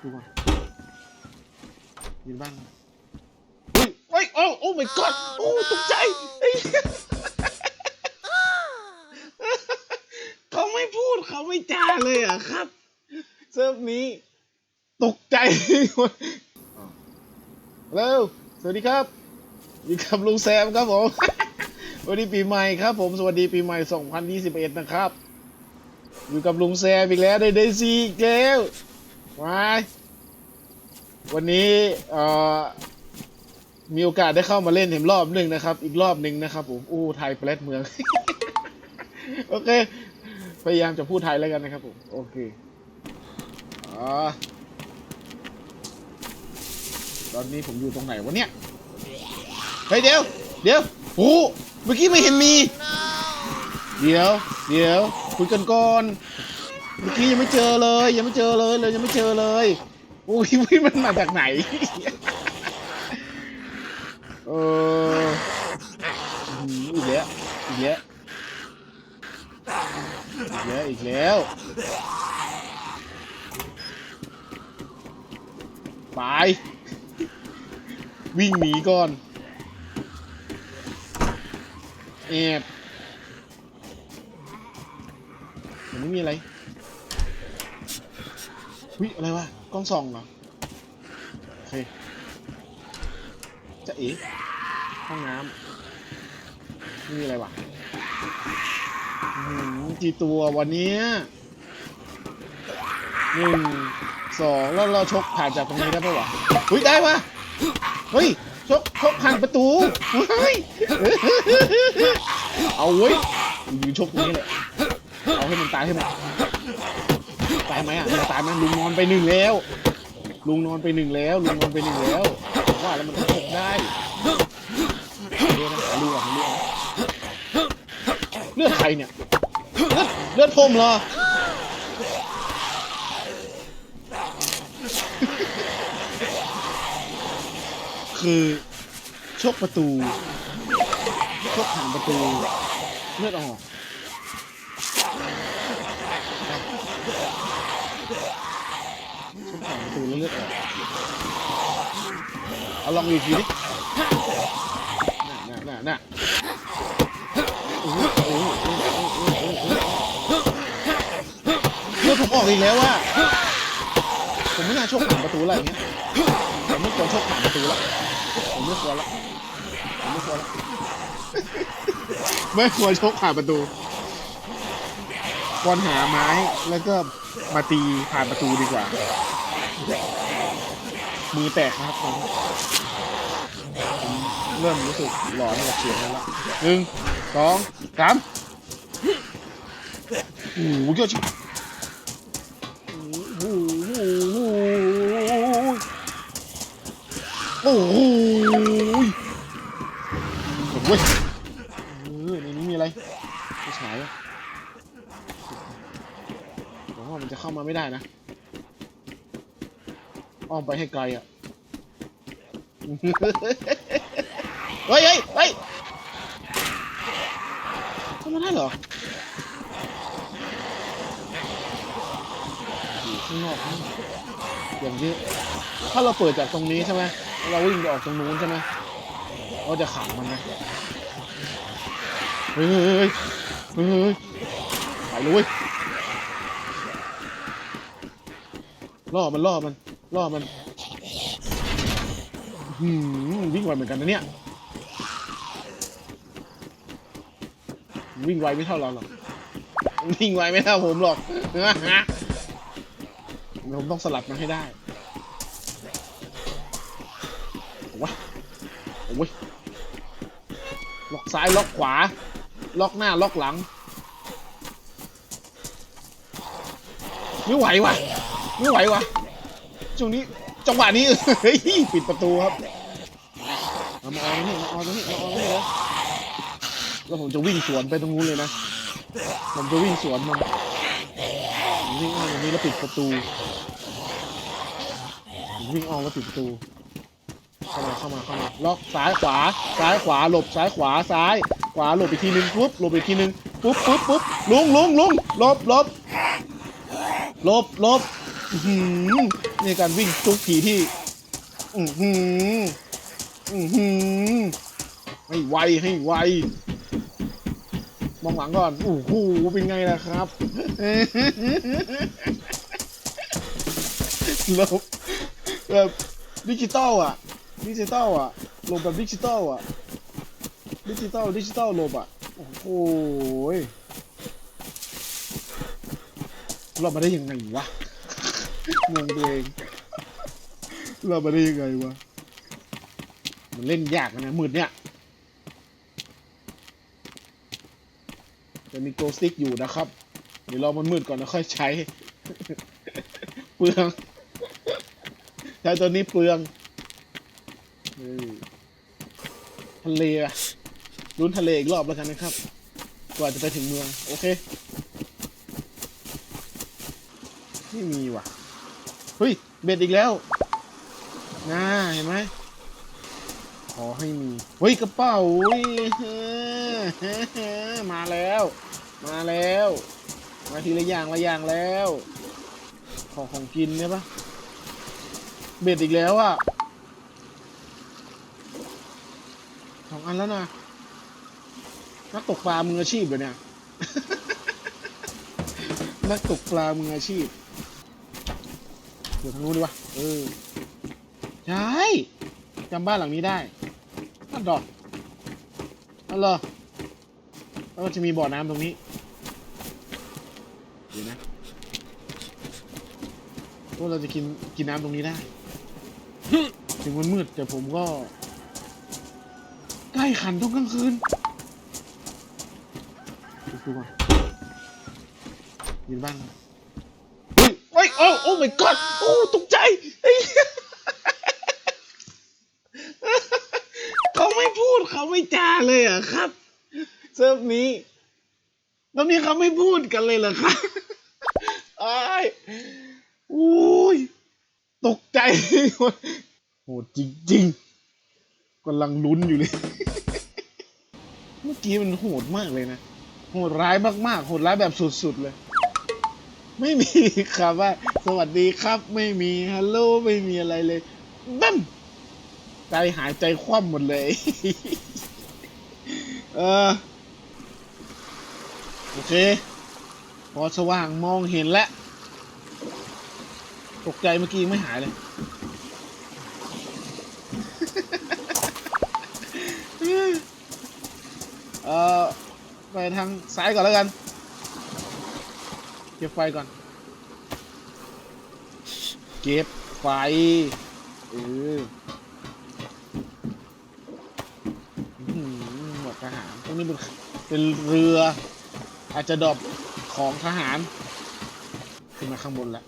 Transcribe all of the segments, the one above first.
ดูก่อนยืนบ้านเฮ้ยเฮ้ยโอ้โอ้ my god โอ้ตกใจเฮ้ยเขาไม่พูดเขาไม่จาเลยอะครับ เซิร์ฟนี้ ตกใจเร็วสวัสดีครับอยู่กับลุงแซมครับผมสวัสดีปีใหม่ครับผม สวัสดีปีใหม่ 2021 นะครับ อยู่กับลุงแซมอีกแล้วได้ได้ซีอีกแล้ว มาวันนี้เอ่อมีโอกาสได้เข้ามาเล่นเห็นรอบหนึ่งนะครับ อีกรอบหนึ่งนะครับผมอู้ไทยแปลดเมือง โอเค พยายามจะพูดไทยแล้วกันนะครับผมโอเคอตอนนี้ผมอยู่ตรงไหนวะเนี่ยเฮ้ยเดี๋ยว เดี๋ยวโอ้เมื่อกี้ไม่เห็นมี เดี๋ยว เดี๋ยวคุยกันก่อน เมื่อกี้ยังไม่เจอเลย ยังไม่เจอเลยเลยยังไม่เจอเลยโอ้ยวิมันมาจากไหนเอออื้อหืออีกแล้วอีกแล้วอีกแล้วอีกแล้วไปวิ่งหนีก่อนแอบมันไม่มีอะไร วิอะไรวะกล้องส่องเหรอโอเคจะเอ๋ห้องน้ำไม่อะไรวะอื้อหือกี่ตัววันนี้หนึ่งสองแล้วเราชกผ่านจากตรงนี้ได้ปะวะเฮ้ยได้ปะเฮ้ยชกชกผ่านประตูเฮ้ยเอาเว้ยยืนชกตรงนี้เลยเอาให้มันตายให้มัน ไหมอะมันตายไหมลุงนอนไปหนึ่งแล้ว ลุงนอนไปหนึ่งแล้ว ลุงนอนไปหนึ่งแล้วผมว่าแล้วมันก็ชกได้เลือดนะเลือดเลือดเลือดใครเนี่ยเลือดเลือดผมเหรอคือชกประตูชกผ่านประตูเลือดออก ลือดออกเอาลองอีกทีดิน่ะน่ะน่ะน่ะเลือดผมออกอีกแล้วว่าผมไม่น่าชกผ่านประตูอะไรเงี้ยผมไม่ควรชกผ่านประตูละผมไม่ควรละผมไม่ควรละไม่ควรชกผ่านประตูควรหาไม้แล้วก็มาตีผ่านประตูดีกว่า มือแตกนะครับผมเริ่มรู้สึกหลอนกับเสียงแล้วละหนึ่งสองสามโอ้โหเยอะชิโอ้โหโอ้โหโอ้โหเว้ยเออในนี้มีอะไรไม่ฉายอะหวังว่ามันจะเข้ามาไม่ได้นะ อ้อม ไปให้ไกลอะ เฮ้ยเฮ้ยเฮ้ยเข้ามาได้เหรออยู่ข้างนอกนี่อย่างนี้ถ้าเราเปิดจากตรงนี้ใช่ไหมเราวิ่งไปออกตรงนู้นใช่ไหมเราจะขังมันนะเฮ้ยเฮ้ยเฮ้ยเฮ้ยไปเลยล่อมันล่อมัน ล่อมันหืมวิ่งไวเหมือนกันนะเนี่ย วิ่งไวไม่เท่าเราหรอก วิ่งไวไม่เท่าผมหรอกผมต้องสลับมันให้ได้โอ้โอ้ยล็อกซ้ายล็อกขวา ล็อกหน้าล็อกหลังไม่ไหววะไม่ไหววะ ช่วงนี้จังหวะนี้เฮ้ยปิดประตูครับเอามาออนนี่มาออนตรงนี้มาออนตรงนี้เลยแล้วผมจะวิ่งสวนไปตรงนู้นเลยนะ ผมจะวิ่งสวนมันวิ่งอ้อมตรงนี้แล้วปิดประตูวิ่งอ้อมแล้วปิดประตูเข้ามาเข้ามาเข้ามาล็อกซ้ายขวาซ้ายขวาหลบซ้ายขวาซ้ายขวาหลบอีกทีนึงปุ๊บหลบอีกทีนึงปุ๊บปุ๊บปุ๊บลุงลุงลุงหลบหลบหลบหลบ อื้อหือนี่การวิ่งจุกผีที่ อือหืออือหือให้ไวให้ไวมองหลังก่อนโอ้โหเป็นไงล่ะครับ ลบแบบดิจิตอลอะ ดิจิตอลอะลงแบบดิจิตอลอะ ดิจิตอลดิจิตอลลบอะ โอ้โหยเรามาได้ยังไงวะ งงตัวเองเรามาได้ยังไงวะ มันเล่นยากนะมืดเนี่ยจะมีโกสติกอยู่นะครับ เดี๋ยวรอมันมืดก่อนแล้วค่อยใช้ เปลืองใช้ตัวนี้เปลืองทะเลอะลุ้นทะเลอีกรอบแล้วกันนะครับ กว่าจะไปถึงเมือง โอเค ไม่มีว่ะ เฮ้ย เบ็ดอีกแล้วน่าเห็นไหมขอให้มี เฮ้ย กระเป๋าอุ้ยมาแล้ว มาแล้ว มาทีละอย่างละอย่างแล้ว ของของกินเนี่ยปะเบ็ดอีกแล้วอะสองอันแล้วนะนักตกปลามืออาชีพเลยเนี่ย นักตกปลามืออาชีพ เดี๋ยวทางนู้นดีวะเออใช่จำบ้านหลังนี้ได้บ้านดอกอ๋อเหรอแล้วก็จะมีบ่อน้ำตรงนี้เดี๋ยวนะพวกเราจะกินกินน้ำตรงนี้ได้ ถึงมันมืดแต่ผมก็ ใกล้ขันทุกกลางคืนดูดูก่อนยินบ้านก่ อ้โอ้โอ้ my god โอ้ตกใจเขาไม่พูดเขาไม่จาเลยอะครับ เซิร์ฟนี้ตอนนี้เขาไม่พูดกันเลยเหรอครับอ้ายอุ้ยตกใจโหมดโหดจริงกำลังลุ้นอยู่เลย เมื่อกี้มันโหดมากเลยนะ โหดร้ายมากๆ โหดร้ายแบบสุดๆเลย ไม่มีครับว่า สวัสดีครับ ไม่มีฮัลโหลไม่มีอะไรเลยบั้มใจหายใจคว่ำหมดเลย เออ โอเค พอสว่างมองเห็นแล้ว ตกใจเมื่อกี้ไม่หายเลยเออไปทางซ้ายก่อนแล้วกัน ก็บไฟก่อน เก็บไฟเออหมดทหาร ตรงนี้เป็นเป็นเรือ อาจจะดรอปของทหาร ขึ้นมาข้างบนแล้ว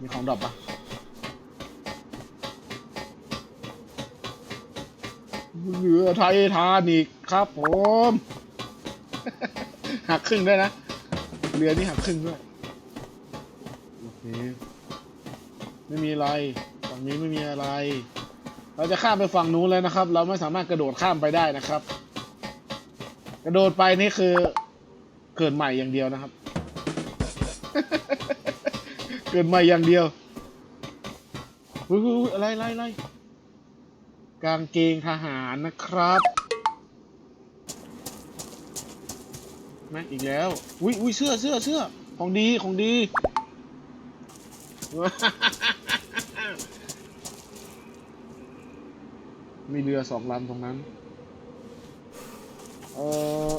มีของดรอปปะเรือไททานิกครับผม หักครึ่งด้วยนะ เรือนี่หักครึ่งด้วยโอเคไม่มีอะไรฝั่งนี้ไม่มีอะไร เราจะข้ามไปฝั่งนู้นแล้วนะครับ เราไม่สามารถกระโดดข้ามไปได้นะครับ กระโดดไปนี่คือเกิดใหม่อย่างเดียวนะครับ เกิดใหม่อย่างเดียวอุ้ยๆๆอะไรอะไรอะไรกางเกงทหารนะครับ แม่อีกแล้วอุ้ยอุ้ยเสื้อเสื้อเสื้อของดีของดี มีเรือสองลำตรงนั้น เออ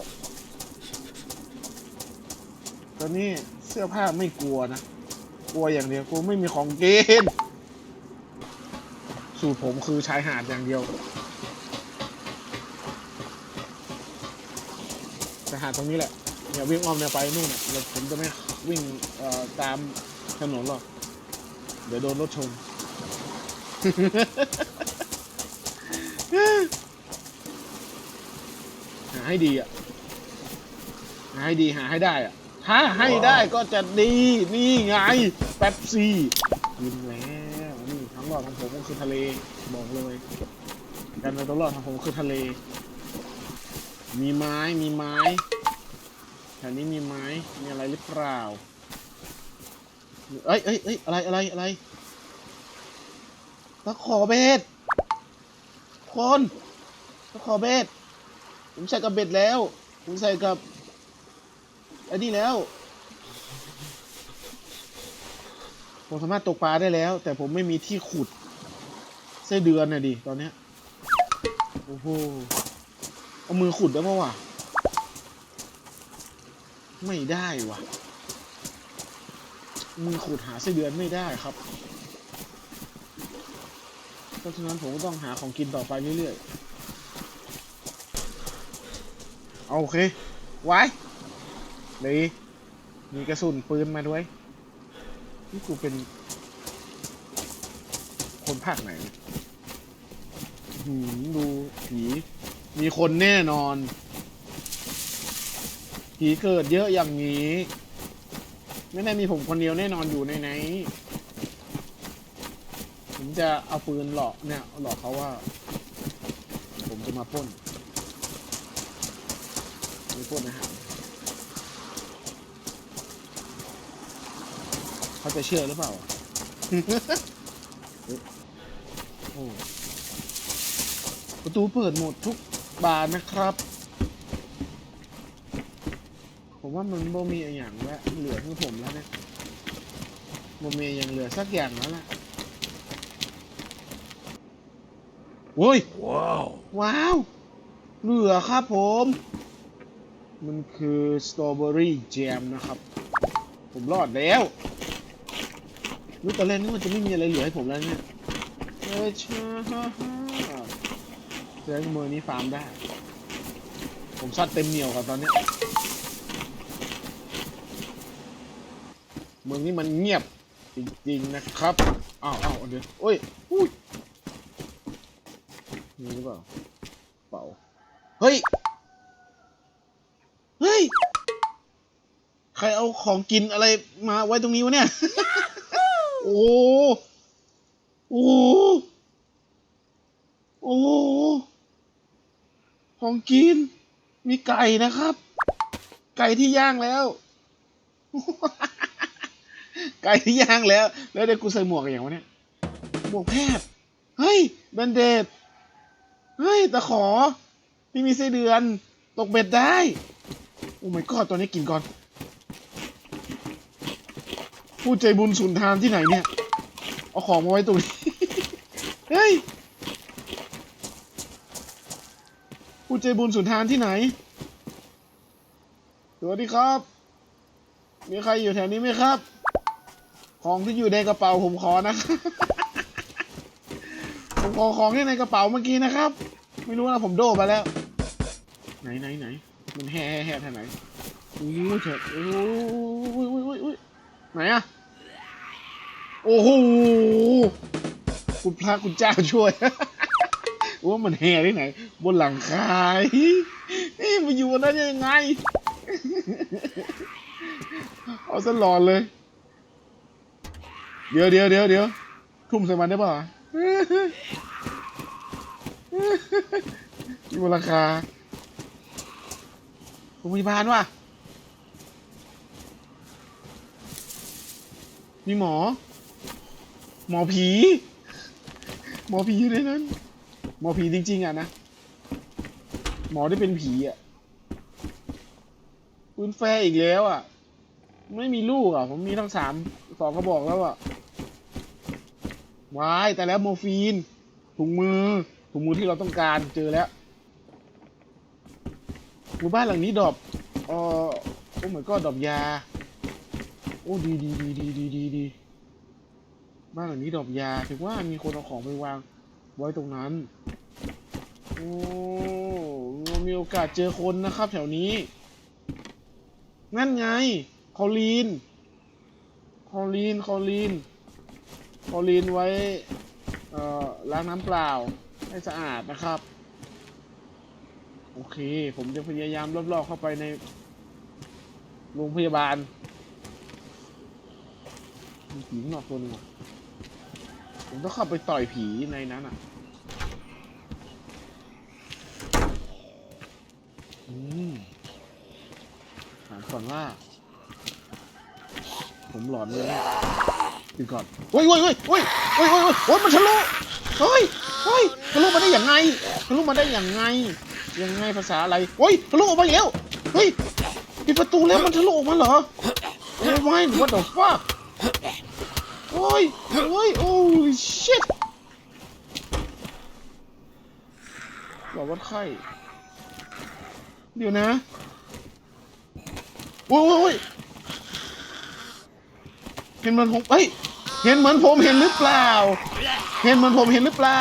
ตอนนี้เสื้อผ้าไม่กลัวนะ กลัวอย่างเดียวกลัวไม่มีของกินสูตรผมคือชายหาดอย่างเดียวชายหาดตรงนี้แหละ อย่าวิ่งอ้อมเนี่ยไปนู่นน่ะแล้วผมจะไม่วิ่งเอ่อตามถนนหรอกเดี๋ยวโดนรถชนหาให้ดีอะ หาให้ดีหาให้ได้อะ ถ้าให้ได้ก็จะดี นี่ไง แป๊บซี่กินแล้วนี่ทั้งหลอดของผมก็คือทะเล บอกเลยกันในตัวรอดของผมคือทะเล มีไม้มีไม้ แถวนี้มีไม้ มีอะไรหรือเปล่า เอ้ยเอ้ยเอ้ยอะไรอะไรอะไรตะขอเบ็ดคนตะขอเบ็ดผมใส่กับเบ็ดแล้ว ผมใส่กับอันนี้แล้ว ผมสามารถตกปลาได้แล้ว แต่ผมไม่มีที่ขุดไส้เดือนน่ะดิตอนเนี้ยโอ้โหเอามือขุดได้ปะวะ ไม่ได้วะมือขุดหาไส้เดือนไม่ได้ครับ เพราะฉะนั้นผมก็ต้องหาของกินต่อไปเรื่อยๆเอาโอเค ไว้ดีมีกระสุนปืนมาด้วย นี่กูเป็น คนภาคไหนเนี่ยหืมดูผี มีคนแน่นอน ผีเกิดเยอะอย่างนี้ ไม่ได้มีผมคนเดียวแน่นอนอยู่ในไหน ผมจะเอาปืนหลอกเนี่ยหลอกเขาว่า ผมจะมาปล้นไม่ปล้นนะฮะเขาจะเชื่อหรือเปล่าประตูเปิดหมดทุกบานนะครับ ผมว่ามันบ่มีอย่างแล้วเหลือคือผมแล้วเนี่ยบ่มีอย่างเหลือสักอย่างแล้วล่ะโว้ย Wow. ว้าว เหลือครับผม มันคือสตรอเบอรี่แจมนะครับ ผมรอดแล้วรู้ตอนแรกนึกว่าจะไม่มีอะไรเหลือให้ผมแล้วเนี่ยเออชาฮ่าฮ่าแสดงว่ามือนี้ฟาร์มได้ ผมซัดเต็มเหนียวกับตอนเนี้ เมืองนี้มันเงียบจริงๆนะครับ อ้าวอ้าวเดี๋ยวโอ้ยอุ้ยมีหรือเปล่า เปล่า เฮ้ย เฮ้ย ใครเอาของกินอะไรมาไว้ตรงนี้วะเนี่ย โอ้โหโอ้โหโอ้โหของกิน มีไก่นะครับ ไก่ที่ย่างแล้ว ไก่ที่ย่างแล้ว แล้วเดี๋ยวกูใส่หมวกอย่างวะเนี่ยหมวกแพทย์เฮ้ยแบนเดดเฮ้ยตะขอไม่มีไส้เดือน ตกเบ็ดได้ โอ้ไม่กอดตัวนี้กินก่อน ผู้ใจบุญสุนทานที่ไหนเนี่ย เอาของมาไว้ตรงนี้ เฮ้ย ผู้ใจบุญสุนทานที่ไหน สวัสดีครับ มีใครอยู่แถวนี้ไหมครับ ของที่อยู่ในกระเป๋าผมขอนะ ผมขอของที่ในกระเป๋าเมื่อกี้นะครับ ไม่รู้นะผมโดดไปแล้ว ไหนไหนไหนมันแห่แห่แห่ทางไหนอู้เถิดโอ้ยอุ้ยอุ้ยอุ้ยไหนอะโอ้โหคุณพระคุณเจ้าช่วยว่ามันแห่ที่ไหน บนหลังคานี่มาอยู่บนนั้นยังไง เอาซะหลอนเลย เดี๋ยวเดี๋ยวเดี๋ยวเดี๋ยวทุ่มใส่มันได้ป่ะมีมูลค่าโรงพยาบาลว่ะ มีหมอ หมอผี หมอผีอยู่ในนั้น หมอผีจริง ๆ อะนะ หมอที่เป็นผีอะปืนแฟร์อีกแล้วอะ ไม่มีลูกอะ ผมมีทั้งสามสองกระบอกแล้วอะ วายแต่แล้วโมฟีน ถุงมือ ถุงมือที่เราต้องการเจอแล้วหมู่บ้านหลังนี้ดอปเอ่อโอ้เหมือนก็ดอปยา โอ้ดีดีดีดีดีดีดีบ้านหลังนี้ดอปยาถือว่ามีคนเอาของไปวางไว้ตรงนั้น โอ้เรามีโอกาสเจอคนนะครับ แถวนี้ นั่นไง คอลีน คอลีน คอลีน คอลีนไว้ล้างน้ำเปล่าให้สะอาดนะครับ โอเค ผมจะพยายามรอบๆเข้าไปในโรงพยาบาลมีผีข้างนอกตัวนึงว่ะผมต้องเข้าไปต่อยผีในนั้นอะอืมถามก่อนว่า ผมหลอนเลย ปิดก่อนเฮ้ยเฮ้ยเฮ้ยเฮ้ยเฮ้ยเฮ้ยเฮ้ยโอ้ยมันทะลุเฮ้ยเฮ้ยทะลุมาได้อย่างไงทะลุมาได้อย่างไง ยังไงภาษาอะไรเฮ้ยทะลุออกมาอีกแล้วเฮ้ยปิดประตูแล้วมันทะลุออกมาเหรอโอ้ไม่ what the fuck โอ้ยโอ้ยโอ้ shit บอกว่าไข้เดี๋ยวนะโอ้ยโอ้ยโอ้ย เห็นเหมือนผมเฮ้ยเห็นเหมือนผมเห็นหรือเปล่า เห็นเหมือนผมเห็นหรือเปล่า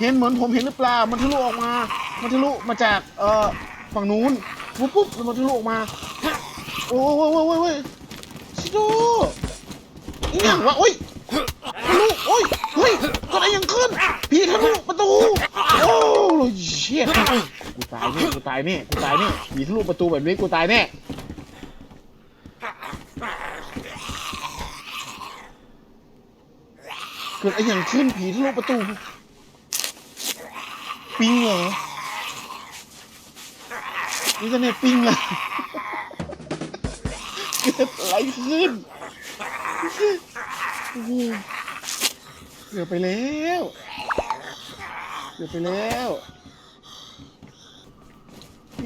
เห็นเหมือนผมเห็นหรือเปล่า มันทะลุออกมา มันทะลุมาจากเอ่อฝั่งนู้นปุ๊บปุ๊บแล้วมันทะลุออกมาโอ้ยโอ้ยโอ้ยโอ้ยโอ้ยชิโดอีหยังวะโอ้ยทะลุโอ้ยเฮ้ยเกิดอะไรยังขึ้นผีทะลุประตูโอ้ยเชี่ยกูตายแน่กูตายแน่กูตายแน่ผีทะลุประตูแบบนี้กูตายแน่ เกิดอะไรอย่างขึ้นผีทะลุประตู ปิงเหรอนเทอร์เน็ตปิงเลยเกิดอะไรขึ้นโอ้โหเกือบไปแล้วเกือบไปแล้ว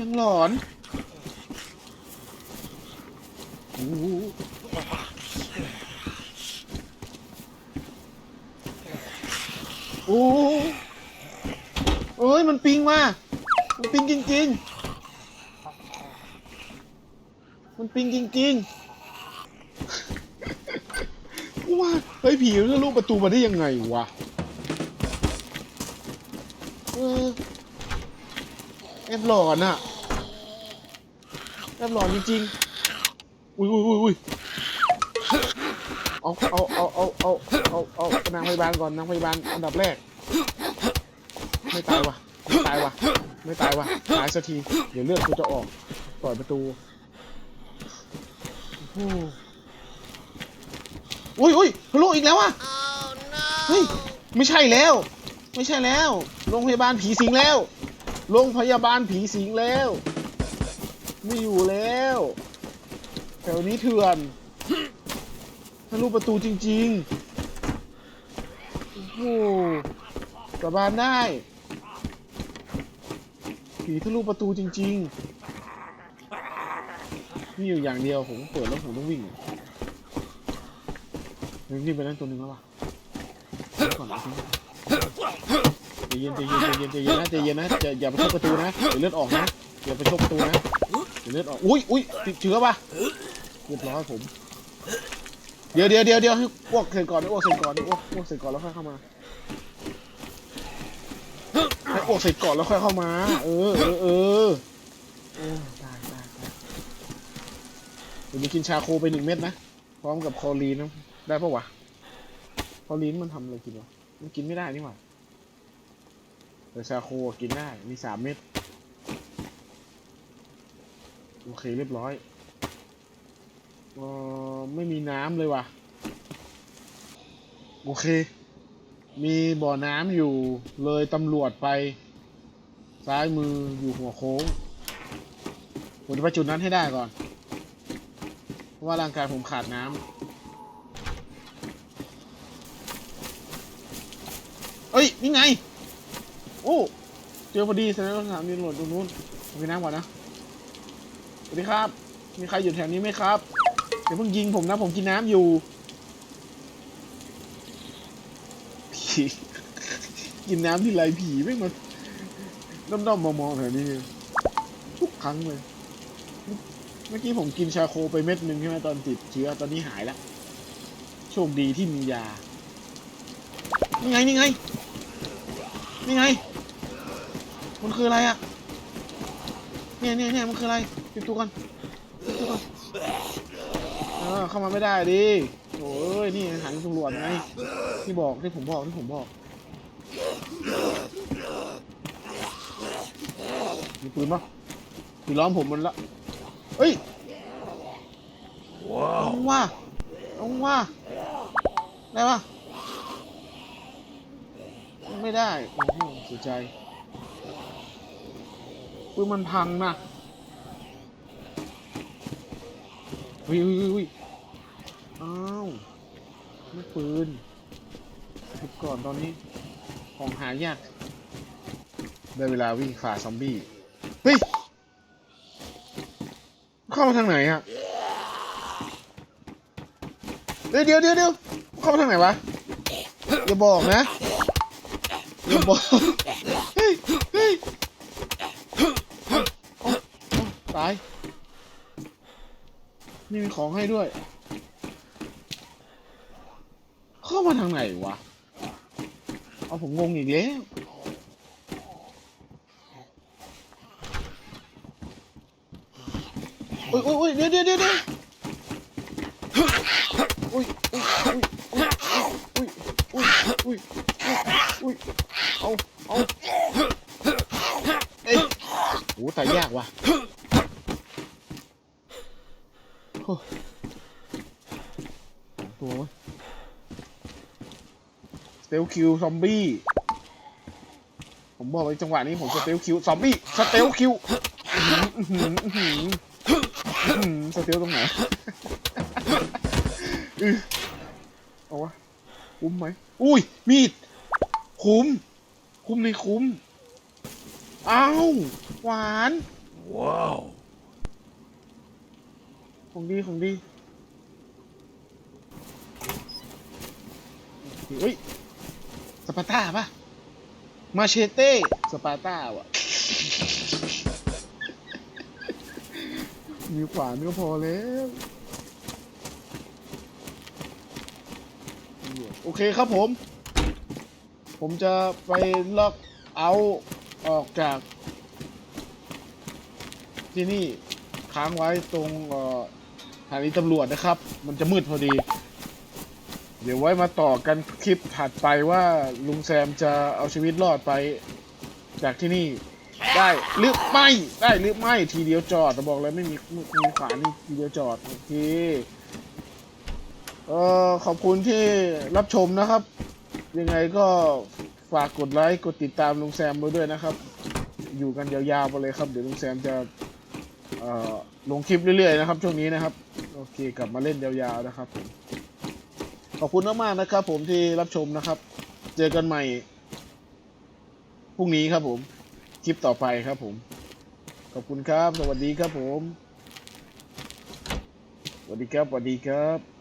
ยังหลอนโอ้ โอ้โหเอ้ยมันปิงมา มันปิงจริงๆ มันปิงจริงๆกูว่าเฮ้ยผีมันจะลูกประตูมาได้ยังไงวะเออแอบหลอนอะแอบหลอนจริงๆ อุ้ยอุ้ยอุ้ย เอาเอาเอาเอาเอาเอาเอานางพยาบาลก่อนนางพยาบาลอันดับแรก ไม่ตายวะไม่ตายวะไม่ตายวะตายสักทีเดี๋ยวเลือดกูจะออกปล่อยประตูโอ้โหอุ้ยอุ้ยทะลุอีกแล้วอะเฮ้ยไม่ใช่แล้ว ไม่ใช่แล้วโรงพยาบาลผีสิงแล้วโรงพยาบาลผีสิงแล้ว ไม่อยู่แล้วแถวนี้เถื่อน ทะลุประตูจริงๆ โอ้โหสาบานได้ ผีทะลุประตูจริงๆมีอยู่อย่างเดียวผมเปิดแล้วผมต้องวิ่งนี่ไปนั่นตัวหนึ่งแล้วป่ะเดี๋ยวก่อนนะใจเย็นใจเย็นใจเย็นใจเย็นนะใจเย็นนะอย่าอย่าไปชกประตูนะเดี๋ยวเลือดออกนะอย่าไปชกประตูนะเดี๋ยวเลือดออก อุ้ยอุ้ยติดเชื้อป่ะเรียบร้อยผม เดี๋ยวเดี๋ยวเดี๋ยวเดี๋ยวให้อ้วกเสร็จก่อนให้อ้วกเสร็จก่อนให้อ้วกอ้วกเสร็จก่อนแล้วค่อยเข้ามาให้อ้วกเสร็จก่อนแล้วค่อยเข้ามา เออเออเออโอ้ได้ได้ได้เดี๋ยวมีกินชาโคไปหนึ่งเม็ดนะพร้อมกับคอลีนนะได้ปะวะคอลีนมันทำอะไรกินวะมันกินไม่ได้นี่หว่าแต่ชาโคกินได้มีสามเม็ดโอเคเรียบร้อย เออไม่มีน้ำเลยว่ะ โอเค มีบ่อน้ำอยู่เลยตำรวจไป ซ้ายมืออยู่หัวโค้ง ผมจะไปจุดนั้นให้ได้ก่อน เพราะว่าร่างกายผมขาดน้ำเอ้ย นี่ไง โอ้เจอพอดีแสดงว่าสถานีตำรวจตรงนู้นผมไปน้ำก่อนนะ สวัสดีครับ มีใครอยู่แถวนี้ไหมครับ อย่าเพิ่งยิงผมนะผมกินน้ำอยู่ ผีกินน้ำที่ไรผีไม่มาด้อมๆมองๆแถวนี้ทุกครั้งเลย เมื่อกี้ผมกินชาโคไปเม็ดหนึ่งใช่ไหมตอนติดเชื้อตอนนี้หายแล้วโชคดีที่มียา นี่ไง นี่ไง นี่ไง มันคืออะไรอะเนี่ยเนี่ยเนี่ยมันคืออะไรปิดตัวกันปิดตัวกัน ออเข้ามาไม่ได้ดิโอ้ยนี่หารตำรวจไงที่บอกที่ผมบอกที่ผมบอกมีปืนปะมีล้อมผมมันละเฮ้ยว้าวว่าเอาว่าได้ปะไม่ได้โอ้โหเสียใจปืนมันพังนะ อุ้ยอุ้ยอุ้ยอ้าวไม่ปืนเก็บก่อนตอนนี้ ของหายาก ได้เวลาวิ่งฝ่าซอมบี้ เฮ้ย เข้ามาทางไหนอะเดี๋ยวเดี๋ยวเดี๋ยวเดี๋ยวเข้ามาทางไหนวะ อย่าบอกนะ อย่าบอก เฮ้ย เฮ้ยเอาเอาเอาตาย นี่มีของให้ด้วย เข้ามาทางไหนวะ เอาผมงงอีกแล้วโอ้ยโอ้ยโอ้ยเดี๋ยวเดี๋ยวเดี๋ยวเดี๋ยวโอ้ยโอ้ยโอ้ยโอ้ยโอ้ยโอ้ยโอ้ยเอาเอาเอ้ยโหตายยากว่ะโอ้สองตัวเว้ยสเตล คิวซอมบี้ ผมบอกไว้จังหวะนี้ผมสเตลคิวซอมบี้สเตลคิวสเตลตรงไหนเอาวะคุ้มไหมอุ้ย มีด คุ้ม คุ้มในคุ้ม อ้าว หวาน ว้าว ของดี ของดี เฮ้ย สปาร์ต้าปะมาเชเต้สปาร์ต้าวะมีขวานก็พอแล้วโอเคครับผม ผมจะไปล็อกเอาออกจาก ที่นี่ค้างไว้ตรงสถานีตำรวจนะครับ มันจะมืดพอดี เดี๋ยวไว้มาต่อกันคลิปถัดไปว่าลุงแซมจะเอาชีวิตรอดไป จากที่นี่ได้หรือไม่ได้หรือไม่ทีเดียวจอดแต่บอกเลยไม่มีมีขวานี่ทีเดียวจอดโอเคเอ่อขอบคุณที่รับชมนะครับ ยังไงก็ฝากกดไลค์กดติดตามลุงแซมไว้ด้วยนะครับ อยู่กันยาวๆไปเลยครับ เดี๋ยวลุงแซมจะเออลงคลิปเรื่อยๆนะครับ ช่วงนี้นะครับ โอเค กลับมาเล่นยาวๆนะครับผม ขอบคุณมากๆนะครับ ผมที่รับชมนะครับ เจอกันใหม่พรุ่งนี้ครับผม คลิปต่อไปครับผม ขอบคุณครับ สวัสดีครับผม สวัสดีครับ สวัสดีครับ